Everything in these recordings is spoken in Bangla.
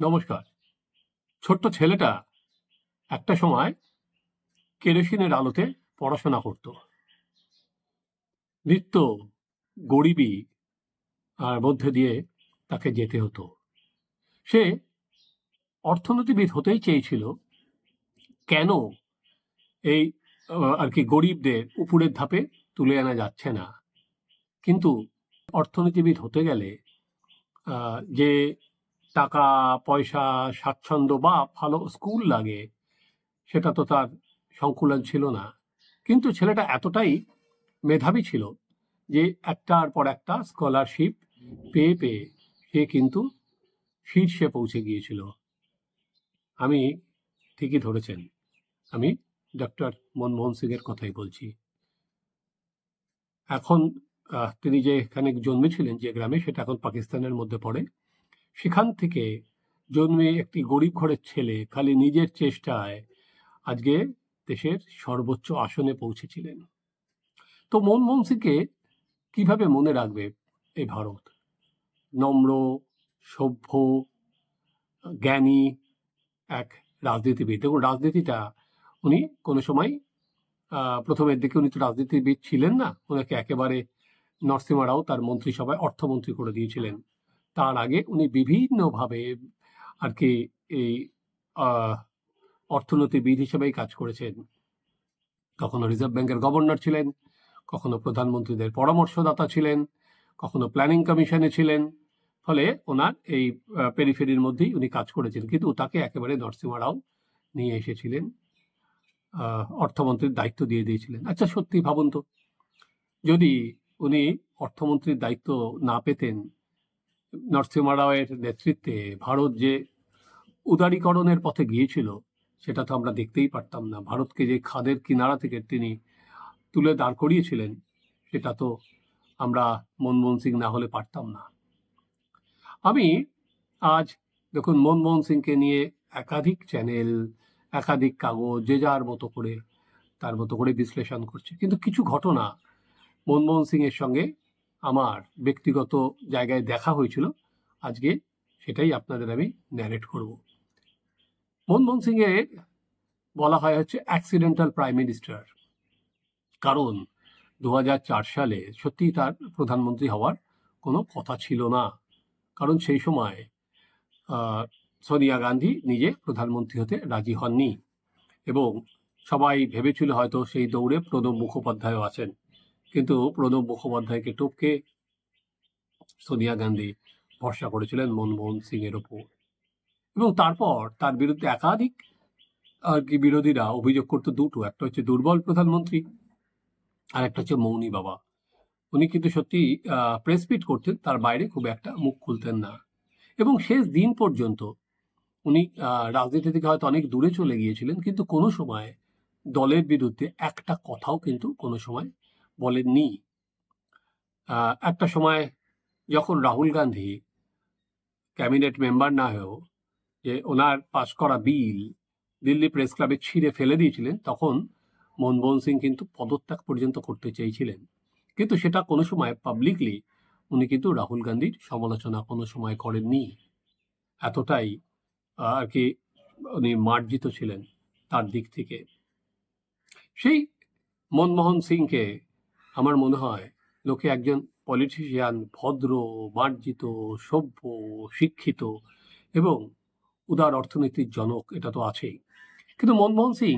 নমস্কার। ছোট্ট ছেলেটা একটা সময় কেরোসিনের আলোতে পড়াশোনা করত। নিত্য গরিবী আর মধ্যে দিয়ে তাকে যেতে হতো। সে অর্থনীতিবিদ হতেই চেয়েছিল কেন এই আর কি গরিবদের উপরের ধাপে তুলে আনা যাচ্ছে না। কিন্তু অর্থনীতিবিদ হতে গেলে যে টাকা, পয়সা, স্বাচ্ছন্দ্য বা ভালো স্কুল লাগে, সেটা তো তার সংকুলন ছিল না। কিন্তু ছেলেটা এতটাই মেধাবী ছিল যে একটার পর একটা স্কলারশিপ পেয়ে পেয়ে সে কিন্তু শীর্ষে পৌঁছে গিয়েছিল। আমি ঠিকই ধরেছেন, আমি ডক্টর মনমোহন সিংয়ের কথাই বলছি। এখন তিনি যে এখানে জন্মেছিলেন যে গ্রামে, সেটা এখন পাকিস্তানের মধ্যে পড়ে। সেখান থেকে জন্মে একটি গরিব ঘরের ছেলে খালি নিজের চেষ্টায় আজকে দেশের সর্বোচ্চ আসনে পৌঁছেছিলেন। তো মনমোহন সিংকে কীভাবে মনে রাখবে এই ভারত? নম্র, সভ্য, জ্ঞানী এক রাজনীতিবিদ। এবং রাজনীতিটা উনি কোনো সময় প্রথমের দিকে উনি তো রাজনীতিবিদ ছিলেন না ওনাকে একেবারে নরসিমা রাও তার মন্ত্রিসভায় অর্থমন্ত্রী করে দিয়েছিলেন। তার আগে উনি বিভিন্নভাবে আর কি এই অর্থনীতিবিদ হিসেবেই কাজ করেছেন। কখনো রিজার্ভ ব্যাংকের গভর্নর ছিলেন, কখনো প্রধানমন্ত্রীদের পরামর্শদাতা ছিলেন, কখনো প্ল্যানিং কমিশনে ছিলেন, ফলে ওনার এই পেরিফেরির মধ্যেই উনি কাজ করেছেন। কিন্তু তাকে একেবারে নরসিমা রাও নিয়ে এসেছিলেন অর্থমন্ত্রীর দায়িত্ব দিয়ে দিয়েছিলেন। আচ্ছা সত্যি ভাবুন তো, যদি উনি অর্থমন্ত্রীর দায়িত্ব না পেতেন নরসিমা রাওয়ের নেতৃত্বে ভারত যে উদারীকরণের পথে গিয়েছিল, সেটা তো আমরা দেখতেই পারতাম না। ভারতকে যে খাদের কিনারা থেকে তিনি তুলে দাঁড় করিয়েছিলেন, সেটা তো আমরা মনমোহন সিং না হলে পারতাম না। আমি আজ দেখুন, মনমোহন সিংকে নিয়ে একাধিক চ্যানেল, একাধিক কাগজ, যে যার মতো করে, তার মতো করে বিশ্লেষণ করছে। কিন্তু কিছু ঘটনা মনমোহন সিং এর সঙ্গে আমার ব্যক্তিগত জায়গায় দেখা হয়েছিল, আজকে সেটাই আপনাদের আমি ন্যারেট করব। মনমোহন সিং এর বলা হয় হচ্ছে অ্যাক্সিডেন্টাল প্রাইম মিনিস্টার কারণ দু সালে সত্যিই তার প্রধানমন্ত্রী হওয়ার কোনো কথা ছিল না, কারণ সেই সময় সোনিয়া গান্ধী নিজে প্রধানমন্ত্রী হতে রাজি হননি এবং সবাই ভেবেছিল হয়তো সেই দৌড়ে প্রণব মুখোপাধ্যায়ও আছেন। কিন্তু প্রণব মুখোপাধ্যায়কে টপকে সোনিয়া গান্ধী ভরসা করেছিলেন মনমোহন সিং এর ওপর। এবং তারপর তার বিরুদ্ধে একাধিক, আর কি, বিরোধীরা অভিযোগ করতো দুটো। একটা হচ্ছে দুর্বল প্রধানমন্ত্রী আর একটা হচ্ছে মৌনী বাবা। উনি কিন্তু সত্যি প্রেস মিট করতেন, তার বাইরে খুব একটা মুখ খুলতেন না। এবং শেষ দিন পর্যন্ত উনি রাজনীতি থেকে হয়তো অনেক দূরে চলে গিয়েছিলেন, কিন্তু কোনো সময় দলের বিরুদ্ধে একটা কথাও কিন্তু কোনো সময় বলেননি। একটা সময় যখন রাহুল গান্ধী ক্যাবিনেট মেম্বার না হয়েও যে ওনার পাশ করা বিল দিল্লি প্রেস ক্লাবে ছিঁড়ে ফেলে দিয়েছিলেন, তখন মনমোহন সিং কিন্তু পদত্যাগ পর্যন্ত করতে চেয়েছিলেন। কিন্তু সেটা কোনো সময় পাবলিকলি উনি কিন্তু রাহুল গান্ধীর সমালোচনা কোনো সময় করেননি। এতটাই আর কি উনি মার্জিত ছিলেন তার দিক থেকে। সেই মনমোহন সিংকে আমার মনে হয় লোকে একজন পলিটিশিয়ান ভদ্র, মার্জিত, সভ্য, শিক্ষিত এবং উদার অর্থনীতির জনক এটা তো আছেই। কিন্তু মনমোহন সিং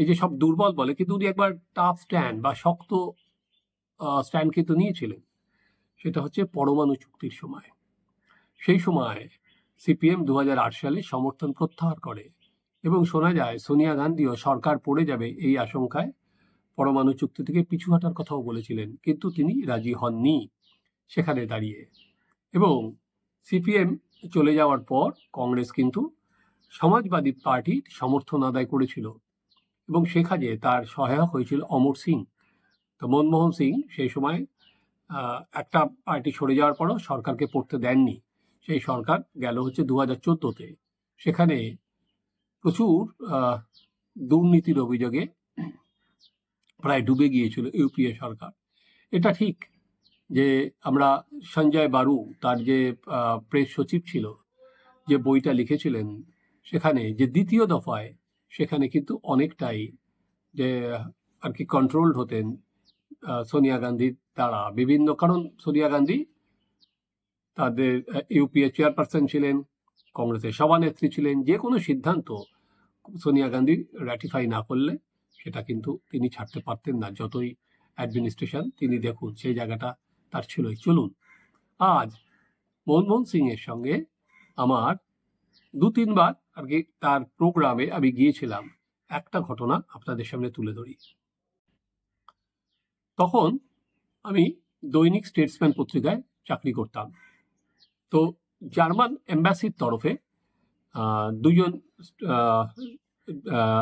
এই যে সব দুর্বল বলে, কিন্তু উনি একবার টাফ স্ট্যান্ড বা শক্ত স্ট্যান্ড কিন্তু নিয়েছিলেন। সেটা হচ্ছে পরমাণু চুক্তির সময়। সেই সময় সিপিএম দু হাজার আট সালে সমর্থন প্রত্যাহার করে এবং শোনা যায়, সোনিয়া গান্ধীও সরকার পড়ে যাবে এই আশঙ্কায় পরমাণু চুক্তি থেকে পিছু হাঁটার কথাও বলেছিলেন, কিন্তু তিনি রাজি হননি সেখানে দাঁড়িয়ে। এবং সিপিএম চলে যাওয়ার পর কংগ্রেস কিন্তু সমাজবাদী পার্টির সমর্থন আদায় করেছিল এবং সেখানে তার সহায়ক হয়েছিল অমর সিং। তো মনমোহন সিং সেই সময় একটা পার্টি সরে যাওয়ার পরও সরকারকে পড়তে দেননি। সেই সরকার গেল হচ্ছে দু হাজার চোদ্দোতে। সেখানে প্রচুর দুর্নীতির অভিযোগে প্রায় ডুবে গিয়েছিল ইউপিএ সরকার। এটা ঠিক যে আমরা সঞ্জয় বারু, তার যে প্রেস সচিব ছিল, যে বইটা লিখেছিলেন সেখানে, যে দ্বিতীয় দফায় সেখানে কিন্তু অনেকটাই যে, আর কি কন্ট্রোলড হতেন সোনিয়া গান্ধীর দ্বারা। বিভিন্ন, কারণ সোনিয়া গান্ধী তাদের ইউপিএ চেয়ারপারসন ছিলেন, কংগ্রেসের সভানেত্রী ছিলেন, যে কোনো সিদ্ধান্ত সোনিয়া গান্ধী র্যাটিফাই না করলে সেটা কিন্তু তিনি ছাড়তে পারতেন না। যতই অ্যাডমিনিস্ট্রেশন তিনি দেখুন সেই জায়গাটা তার ছিলই। চলুন, আজ মনমোহন সিং এর সঙ্গে আমার দু তিনবার আর কি তার প্রোগ্রামে আমি গিয়েছিলাম। একটা ঘটনা আপনাদের সামনে তুলে ধরি। তখন আমি দৈনিক স্টেটসম্যান পত্রিকায় চাকরি করতাম। তো জার্মান এম্বাসির তরফে দুজন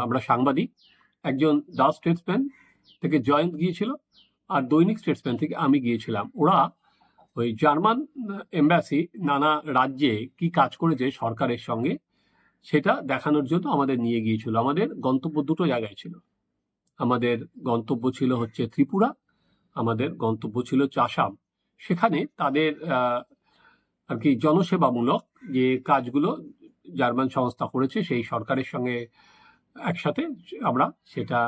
আমরা সাংবাদিক একজন দা স্টেটসম্যান থেকে জয়ন্ত গিয়েছিল আর দৈনিক স্টেটসম্যান থেকে আমি গিয়েছিলাম। ওরা ওই জার্মান এম্বাসি নানা রাজ্যে কি কাজ করেছে সরকারের সঙ্গে সেটা দেখানোর জন্য আমাদের নিয়ে গিয়েছিল। আমাদের গন্তব্য দুটো জায়গায় ছিল। আমাদের গন্তব্য ছিল হচ্ছে ত্রিপুরা, আমাদের গন্তব্য ছিল চাসাম। সেখানে তাদের আর কি জনসেবামূলক যে কাজগুলো জার্মান সংস্থা করেছে সেই সরকারের সঙ্গে একসাথে আমরা সেটা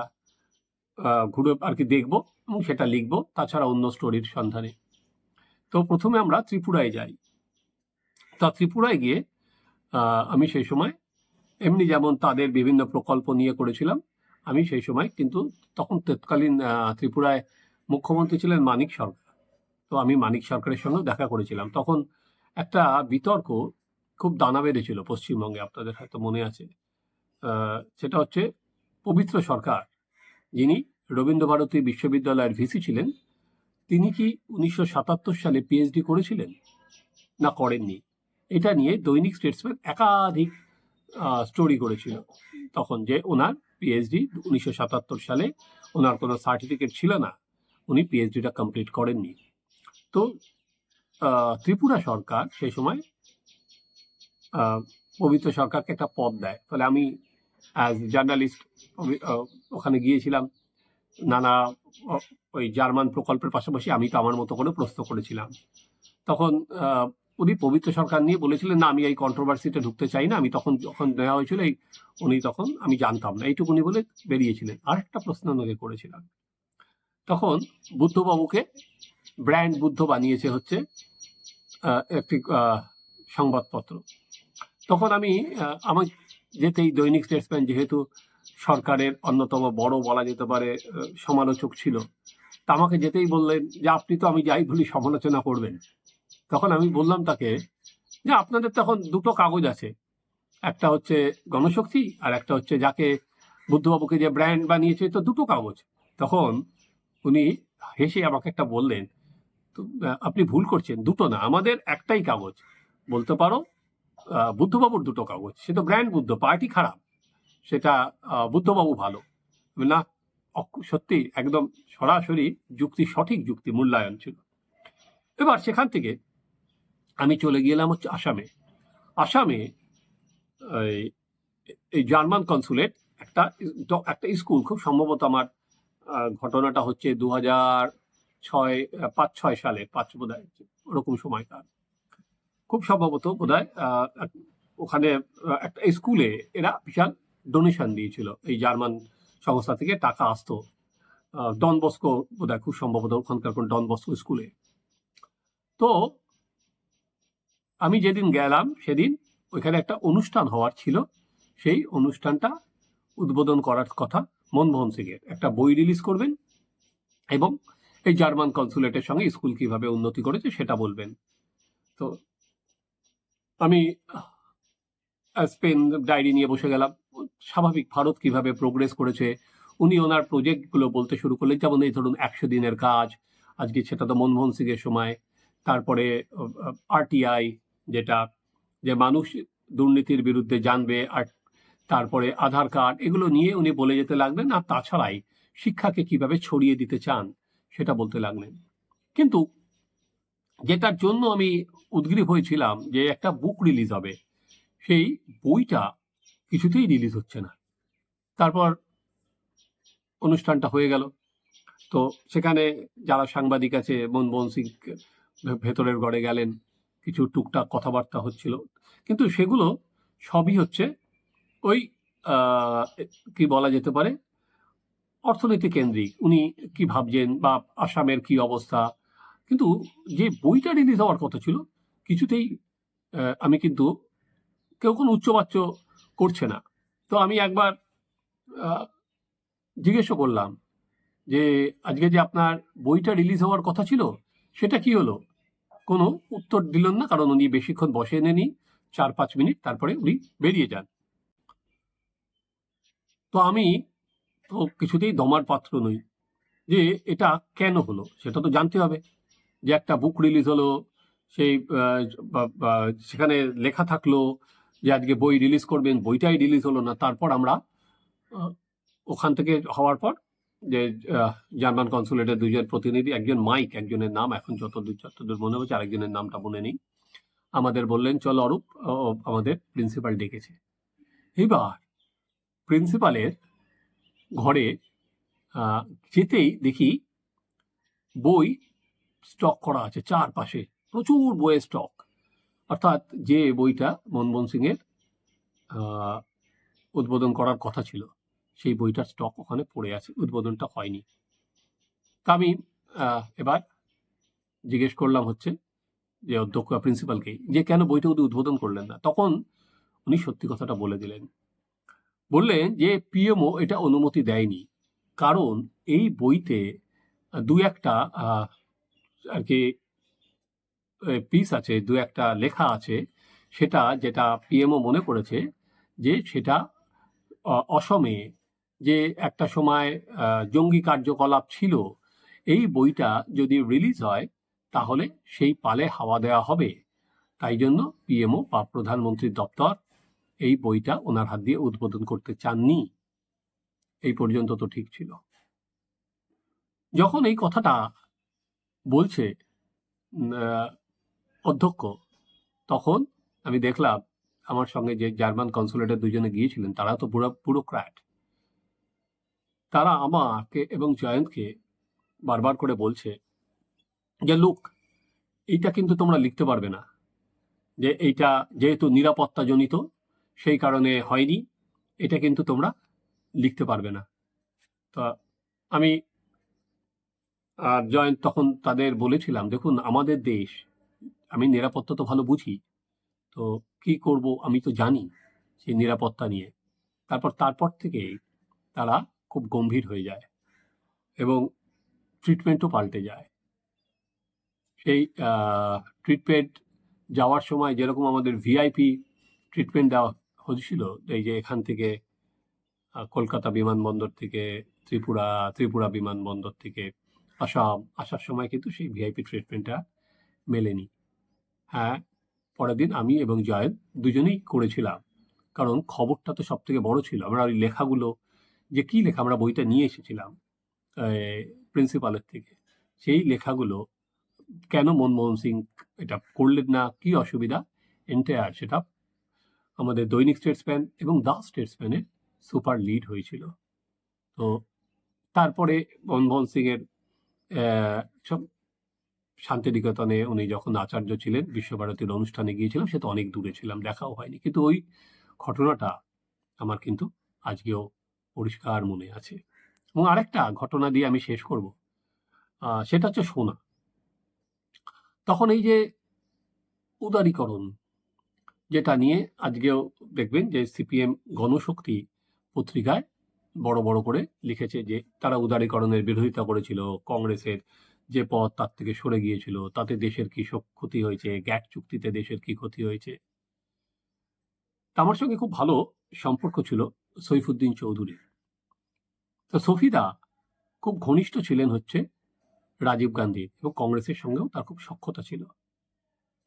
ঘুরে আর কি দেখব এবং সেটা লিখব, তাছাড়া অন্য স্টোরির সন্ধানে। তো প্রথমে আমরা ত্রিপুরায় যাই। তা ত্রিপুরায় গিয়ে আমি সেই সময় এমনি যেমন তাদের বিভিন্ন প্রকল্প নিয়ে করেছিলাম, আমি সেই সময় কিন্তু তখন তৎকালীন ত্রিপুরায় মুখ্যমন্ত্রী ছিলেন মানিক সরকার। তো আমি মানিক সরকারের সঙ্গেও দেখা করেছিলাম। তখন একটা বিতর্ক খুব দানা বেঁধেছিল পশ্চিমবঙ্গে, আপনাদের হয়তো মনে আছে। সেটা হচ্ছে পবিত্র সরকার। যিনি রবীন্দ্রভারতী বিশ্ববিদ্যালয়ের ভিসি ছিলেন, তিনি কি উনিশশো সাতাত্তর সালে পিএইচডি করেছিলেন? না, করেননি। এটা নিয়ে দৈনিক স্টেটসম্যান একাধিক স্টোরি করেছিল তখন যে ওনার পিএইচডি উনিশশো সাতাত্তর সালে ওনার কোনো সার্টিফিকেট ছিল না, উনি পিএইচডিটা কমপ্লিট করেননি। তো ত্রিপুরা সরকার সেই সময় পবিত্র সরকারকে একটা পদ দেয়। ফলে আমি অ্যাজ জার্নালিস্ট ওখানে গিয়েছিলাম। নানা ওই জার্মান প্রকল্পের পাশাপাশি আমি তো আমার মতো করে প্রশ্ন করেছিলাম। তখন উনি পবিত্র সরকার নিয়ে বলেছিলেন না আমি এই কন্ট্রোভার্সিতে ঢুকতে চাই না। আমি তখন যখন দেওয়া হয়েছিল এই উনি তখন আমি জানতাম না। এইটুকুনি বলে বেরিয়েছিলেন। আর একটা প্রশ্ন ওনাকে করেছিলাম তখন বুদ্ধবাবুকে ব্র্যান্ড বুদ্ধ বানিয়েছে হচ্ছে একটি সংবাদপত্র। তখন আমি আহ, যেতেই দৈনিক স্টেটসম্যান যেহেতু সরকারের অন্যতম বড় বলা যেতে পারে সমালোচক ছিল। তা আমাকে যেতেই বললেন যে, আপনি তো আমি যাই বলি সমালোচনা করবেন। তখন আমি বললাম তাকে যে, আপনাদের তখন দুটো কাগজ আছে। একটা হচ্ছে গণশক্তি আর একটা হচ্ছে যাকে বুদ্ধবাবুকে যে ব্র্যান্ড বানিয়েছে, তো দুটো কাগজ। তখন উনি হেসে আমাকে একটা বললেন আপনি ভুল করছেন, দুটো না, আমাদের একটাই কাগজ। বলতে পারো বুদ্ধবাবুর দুটো কাগজ। সে তো ব্র্যান্ড বুদ্ধ পার্টি খারাপ। সেটা বুদ্ধবাবু ভালো। না সত্যি, একদম সরাসরি যুক্তি, সঠিক যুক্তি, মূল্যায়ন ছিল। এবার সেখান থেকে আমি চলে গেলাম হচ্ছে আসামে। আসামে, এই- জার্মান কনসুলেট একটা একটা স্কুল, খুব সম্ভবত আমার ঘটনাটা হচ্ছে দু হাজার ছয়, পাঁচ, ছয় সালে, পাঁচ বোধ ওরকম সময়কার খুব সম্ভবত বোধ ওখানে একটা স্কুলে এরা বিশাল ডোনেশন দিয়েছিল। এই জার্মান সংস্থা থেকে টাকা আসতো। ডন বস্কো বোধ খুব সম্ভবত ওখানকার কোন ডন বস্কো স্কুলে। তো আমি যেদিন গেলাম, সেদিন ওইখানে একটা অনুষ্ঠান হওয়ার ছিল। সেই অনুষ্ঠানটা উদ্বোধন করার কথা মনমোহন সিংয়ের। একটা বই রিলিজ করবেন এবং এই জার্মান কনসুলেটের সঙ্গে স্কুল কীভাবে উন্নতি করেছে সেটা বলবেন। তো আমি স্পেন ডায়েরি নিয়ে বসে গেলাম। স্বাভাবিক ভারত কীভাবে প্রোগ্রেস করেছে, উনি ওনার প্রজেক্টগুলো বলতে শুরু করলেন। যেমন এই ধরুন একশো দিনের কাজ, আজকে সেটা তো মনমোহন সিংয়ের সময়। তারপরে আরটিআই যেটা, যে মানুষ দুর্নীতির বিরুদ্ধে জানবে, আর তারপরে আধার কার্ড, এগুলো নিয়ে উনি বলে যেতে লাগলেন। আর তাছাড়াই শিক্ষাকে কীভাবে ছড়িয়ে দিতে চান, সেটা বলতে লাগলেন। কিন্তু যেটার জন্য আমি উদ্গ্রীব হয়েছিলাম যে একটা বুক রিলিজ হবে। সেই বইটা কিছুতেই রিলিজ হচ্ছে না। তারপর অনুষ্ঠানটা হয়ে গেল। তো সেখানে যারা সাংবাদিক আছে, মনমোহন সিং ভেতরের ঘরে গেলেন, কিছু টুকটাক কথাবার্তা হচ্ছিল। কিন্তু সেগুলো সবই হচ্ছে ওই কি বলা যেতে পারে, অর্থনীতি কেন্দ্রিক। উনি কি ভাবছেন বা আসামের কি অবস্থা কিন্তু যে বইটা রিলিজ হওয়ার কথা ছিল কিছুতেই আমি কিন্তু কেউ কোনো উচ্চবাচ্য করছে না। তো আমি একবার আহ, জিজ্ঞেসও করলাম যে আজকে যে আপনার বইটা রিলিজ হওয়ার কথা ছিল সেটা কি হলো? কোনো উত্তর দিলেন না কারণ উনি বেশিক্ষণ বসে নেনি চার পাঁচ মিনিট তারপরে উনি বেরিয়ে যান। তো আমি তো কিছুতেই দমার পাত্র নই যে এটা কেন হলো? সেটা তো জানতে হবে। যে একটা বুক রিলিজ হলো, সেই সেখানে লেখা থাকল যে আজকে বই রিলিজ করবেন, বইটাই রিলিজ হলো না। তারপর আমরা ওখান থেকে হওয়ার পর যে জার্মান কনসুলেটের দুজন প্রতিনিধি, একজন মাইক একজনের নাম, এখন যতদূর যতদূর মনে হচ্ছে আরেকজনের নামটা মনে নেই। আমাদের বললেন, চল অরূপ আমাদের প্রিন্সিপাল ডেকেছে। এবার প্রিন্সিপালের ঘরে যেতেই দেখি বই স্টক করা আছে চারপাশে। প্রচুর বইয়ের স্টক অর্থাৎ যে বইটা মনমোহন সিং এর উদ্বোধন করার কথা ছিল, সেই বইটার স্টক ওখানে পড়ে আছে, উদ্বোধনটা হয়নি। তা আমি এবার জিজ্ঞেস করলাম হচ্ছে যে অধ্যক্ষ প্রিন্সিপালকে যে কেন বইটা উনি উদ্বোধন করলেন না? তখন উনি সত্যি কথাটা বলে দিলেন। বললেন যে পিএমও এটা অনুমতি দেয়নি, কারণ এই বইতে দু একটা আর কি পিস আছে, দু একটা লেখা আছে, সেটা যেটা পিএমও মনে করেছে যে সেটা অসমে যে একটা সময় জঙ্গি কার্যকলাপ ছিল, এই বইটা যদি রিলিজ হয়, তাহলে সেই পালে হাওয়া দেওয়া হবে। তাই জন্য পিএমও বা প্রধানমন্ত্রীর দপ্তর এই বইটা ওনার হাত দিয়ে উদ্বোধন করতে চাননি। এই পর্যন্ত তো ঠিক ছিল। যখন এই কথাটা বলছে অধ্যক্ষ। তখন আমি দেখলাম আমার সঙ্গে যে জার্মান কনসুলেটের দুজনে গিয়েছিলেন, তারা তো পুরো পুরো ব্যুরোক্র্যাট তারা আমাকে এবং জয়ন্তকে বারবার করে বলছে যে, লুক, এইটা কিন্তু তোমরা লিখতে পারবে না। যে এইটা যেহেতু নিরাপত্তাজনিত, সেই কারণে হয়নি, এটা কিন্তু তোমরা লিখতে পারবে না। তা আমি জয়ন্ত তখন তাদের বলেছিলাম, দেখুন, আমাদের দেশ, আমি নিরাপত্তা তো ভালো বুঝি, তো কি করব আমি তো জানি সেই নিরাপত্তা নিয়ে। তারপর তারপর থেকে তারা খুব গম্ভীর হয়ে যায় এবং ট্রিটমেন্টও পাল্টে যায়। সেই ট্রিটমেন্ট যাওয়ার সময় যেরকম আমাদের ভিআইপি ট্রিটমেন্ট দেওয়া হয়েছিল, এই যে এখান থেকে কলকাতা বিমানবন্দর থেকে, ত্রিপুরা ত্রিপুরা বিমানবন্দর থেকে আসাম আসার সময় কিন্তু সেই ভিআইপি ট্রিটমেন্টটা মেলেনি। হ্যাঁ পরের দিন আমি এবং জয়ন্ত দুজনেই করেছিলাম। কারণ খবরটা তো সব থেকে বড় ছিল। আমরা ওই লেখাগুলো যে কি লেখা আমরা বইটা নিয়ে এসেছিলাম প্রিন্সিপালের থেকে। সেই লেখাগুলো কেন মনমোহন সিং এটা করলেন না কি অসুবিধা এন্টায়ার সেটা আমাদের দৈনিক স্টেটসম্যান এবং দা স্টেটসম্যানের সুপার লিড হয়েছিল। তো তারপরে মনমোহন সিং এর আহ, সব শান্তিনিকেতনে উনি যখন আচার্য ছিলেন, বিশ্বভারতীর অনুষ্ঠানে গিয়েছিলাম, সে তো অনেক দূরে ছিলাম, দেখাও হয়নি। কিন্তু ওই ঘটনাটা আমার কিন্তু আজকেও পরিষ্কার মনে আছে। এবং আরেকটা ঘটনা দিয়ে আমি শেষ করব। সেটা হচ্ছে সোনা। তখন এই যে উদারীকরণ, যেটা নিয়ে আজকেও দেখবেন যে সিপিএম গণশক্তি পত্রিকায় বড় বড় করে লিখেছে যে, তারা উদারীকরণের বিরোধিতা করেছিল, কংগ্রেসের যে পথ তার থেকে সরে গিয়েছিল, তাতে দেশের কি ক্ষতি হয়েছে গ্যাট চুক্তিতে দেশের কি ক্ষতি হয়েছে? আমার সঙ্গে খুব ভালো সম্পর্ক ছিল সৈফুদ্দিন চৌধুরী তো সফিদা খুব ঘনিষ্ঠ ছিলেন হচ্ছে রাজীব গান্ধী এবং কংগ্রেসের সঙ্গেও তার খুব সক্ষতা ছিল।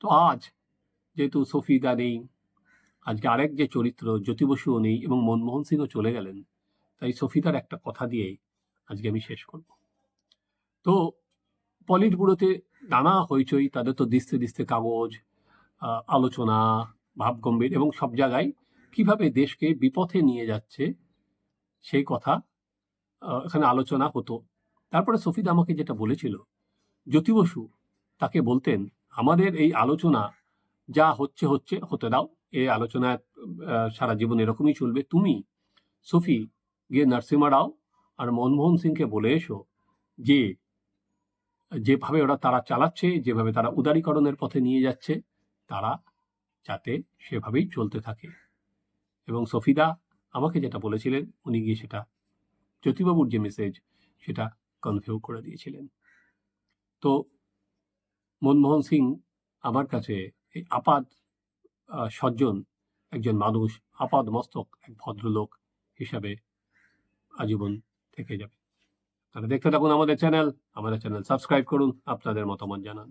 তো আজ যেহেতু সফিদা নেই, আজকে আরেক যে চরিত্র, জ্যোতি বসুও নেই এবং মনমোহন সিংও চলে গেলেন তাই সফিদার একটা কথা দিয়েই আজকে আমি শেষ করব। তো পলিট ব্যুরোতে নানা হইচই তাদের তো দিস্তে দিস্তে কাগজ আলোচনা ভাবগম্ভীর এবং সব জায়গায় কীভাবে দেশকে বিপথে নিয়ে যাচ্ছে সেই কথা এখানে আলোচনা হতো। তারপরে সফিদা আমাকে যেটা বলেছিল জ্যোতি বসু তাকে বলতেন আমাদের এই আলোচনা যা হচ্ছে হচ্ছে হতে দাও এই আলোচনা আহ, সারা জীবন এরকমই চলবে। তুমি সফি গিয়ে নার্সিমা রাও আর মনমোহন সিংকে বলে এসো যে, যেভাবে ওরা তারা চালাচ্ছে, যেভাবে তারা উদারীকরণের পথে নিয়ে যাচ্ছে, তারা যাতে সেভাবেই চলতে থাকে। এবং সফিদা আমাকে যেটা বলেছিলেন, উনি গিয়ে সেটা জ্যোতিবাবুর যে মেসেজ সেটা কনভিউ করে দিয়েছিলেন। তো মনমোহন সিং আমার কাছে এই আপাদ সজ্জন, একজন মানুষ, আপাদ মস্তক, এক ভদ্রলোক হিসাবে আজীবন থেকে যাবে। তাহলে দেখতে থাকুন আমাদের চ্যানেল। আমাদের চ্যানেল সাবস্ক্রাইব করুন, আপনাদের মতামত জানান।